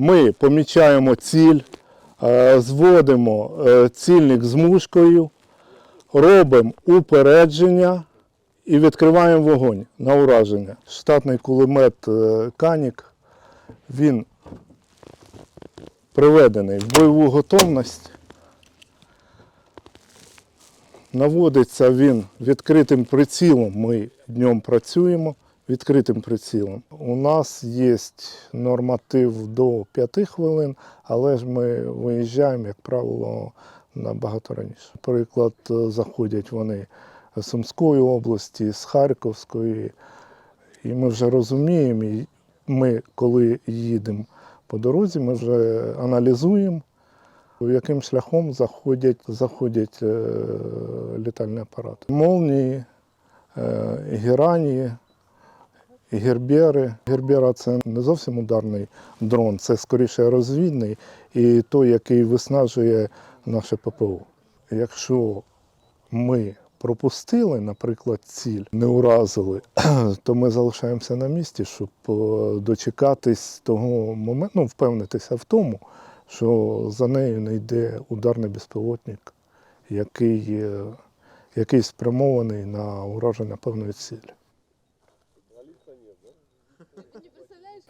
Ми помічаємо ціль, е, зводимо е, цільник з мушкою, робимо упередження і відкриваємо вогонь на ураження. Штатний кулемет е, Канік, він приведений в бойову готовність. Наводиться він відкритим прицілом. Ми днем працюємо відкритим прицілом. У нас є норматив до 5 хвилин, але ж ми виїжджаємо, як правило, набагато раніше. Наприклад, заходять вони з Сумської області, з Харківської, і ми вже розуміємо, і ми, коли їдемо по дорозі, ми вже аналізуємо, яким шляхом заходять, заходять е, літальні апарати. Молнії, е, герані, гербери. Гербера це не зовсім ударний дрон, це скоріше розвідний і той, який виснажує наше ППО. Якщо ми пропустили, наприклад, ціль, не уразили, то ми залишаємося на місці, щоб е, дочекатись того моменту, ну, впевнитися в тому, що за нею не йде ударний безпілотник, який, е, який спрямований на ураження певної цілі. Ты не представляешь?